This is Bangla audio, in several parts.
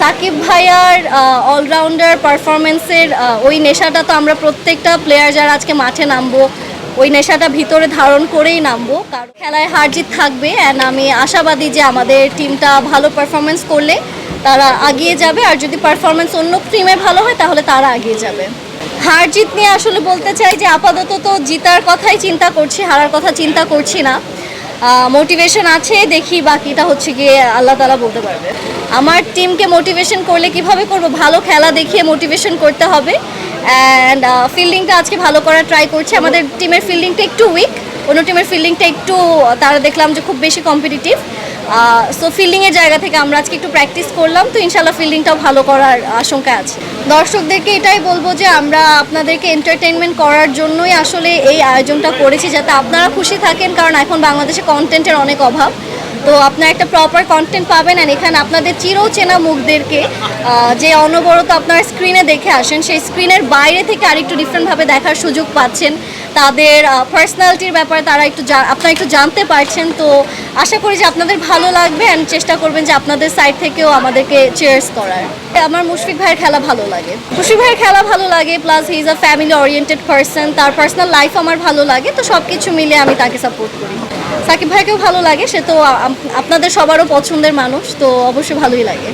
সাকিব ভাইয়ার অলরাউন্ডার পারফরমেন্সের ওই নেশাটা তো আমরা প্রত্যেকটা প্লেয়ার যারা আজকে মাঠে নামবো, ওই নেশাটা ভিতরে ধারণ করেই নামবো। কারণ খেলায় হার জিত থাকবে অ্যান্ড আমি আশাবাদী যে আমাদের টিমটা ভালো পারফরমেন্স করলে তারা আগিয়ে যাবে, আর যদি পারফরমেন্স অন্য টিমে ভালো হয়, তাহলে তারা আগিয়ে যাবে। হার জিত নিয়ে আসলে বলতে চাই যে আপাতত তো জিতার কথাই চিন্তা করছি, হারার কথা চিন্তা করছি না। মোটিভেশন আছে, দেখি বাকিটা হচ্ছে গিয়ে আল্লাহ তালা বলতে পারবে। আমার টিমকে মোটিভেশন করলে কীভাবে করব? ভালো খেলা দেখিয়ে মোটিভেশন করতে হবে। অ্যান্ড ফিল্ডিংটা আজকে ভালো করার ট্রাই করছি। আমাদের টিমের ফিল্ডিংটা একটু উইক অন্য টিমের ফিল্ডিংটা একটু, তারা দেখলাম যে খুব বেশি কম্পিটিটিভ সো ফিল্ডিংয়ের জায়গা থেকে আমরা আজকে একটু প্র্যাকটিস করলাম। তো ইনশাল্লাহ ফিল্ডিংটাও ভালো করার আশঙ্কা আছে। দর্শকদেরকে এটাই বলব যে আমরা আপনাদেরকে এন্টারটেনমেন্ট করার জন্যই আসলে এই আয়োজনটা করেছি যাতে আপনারা খুশি থাকেন, কারণ এখন বাংলাদেশে কন্টেন্টের অনেক অভাব। তো আপনারা একটা প্রপার কন্টেন্ট পাবেন আর এখানে আপনাদের চিরচেনা মুখদেরকে যে অনবরত আপনার স্ক্রিনে দেখে আসেন, সেই স্ক্রিনের বাইরে থেকে আরেকটু ডিফারেন্টভাবে দেখার সুযোগ পাচ্ছেন। তাদের পার্সোনালিটির ব্যাপারে তারা একটু আপনারা একটু জানতে পারছেন, তো আশা করি যে আপনাদের ভালো লাগবে অ্যান্ড চেষ্টা করবেন যে আপনাদের সাইড থেকেও আমাদেরকে চেয়ার্স করার। আমার মুশফিক ভাইয়ের খেলা ভালো লাগে। মুশফিক ভাইয়ের খেলা ভালো লাগে plus he is a family oriented person তার পার্সোনাল লাইফ আমার ভালো লাগে, তো সব কিছু মিলে আমি তাকে সাপোর্ট করি। সাকিব ভাইকেও ভালো লাগে, সে তো আপনাদের সবারও পছন্দের মানুষ, তো অবশ্যই ভালোই লাগে।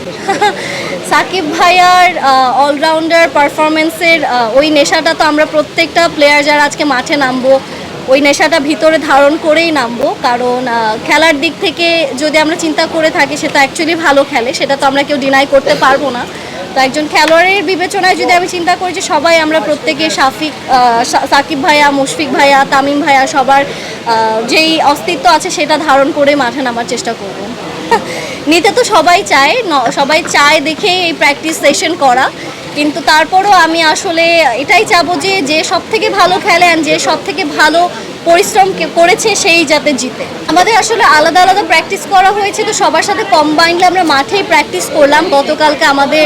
সাকিব ভাইয়ার অলরাউন্ডার পারফরমেন্সের ওই নেশাটা তো আমরা প্রত্যেকটা প্লেয়ার যারা আজকে মাঠে নামবো ওই নেশাটা ভিতরে ধারণ করেই নামবো। কারণ খেলার দিক থেকে যদি আমরা চিন্তা করে থাকি সেটা অ্যাকচুয়ালি ভালো খেলে সেটা তো আমরা কেউ ডিনাই করতে পারব না। তো একজন খেলোয়াড়ের বিবেচনায় যদি আমি চিন্তা করি যে সবাই আমরা প্রত্যেকে আহ, সাকিব ভাইয়া মুশফিক ভাইয়া তামিম ভাইয়া সবার যেই অস্তিত্ব আছে সেটা ধারণ করে মাঠে নামার চেষ্টা করব। নিতে তো সবাই চায় সবাই চায় দেখে এই প্র্যাকটিস সেশন করা। কিন্তু তারপরও আমি আসলে এটাই চাবো যে যে সব থেকে ভালো খেলে and যে সব থেকে ভালো পরিশ্রম করেছে সেই যাতে জিতে। আমাদের আসলে আলাদা আলাদা প্র্যাকটিস করা হয়েছে তো সবার সাথে কম্বাইন্ডলি আমরা মাঠেই প্র্যাকটিস করলাম। গতকালকে আমাদের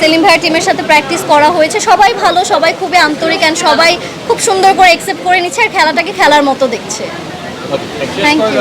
সেলিম ভাইয়ের টিমের সাথে প্র্যাকটিস করা হয়েছে। সবাই ভালো সবাই খুবই আন্তরিক অ্যান্ড সবাই খুব সুন্দর করে অ্যাকসেপ্ট করে নিচ্ছে আর খেলাটাকে খেলার মতো দেখছে। Thank you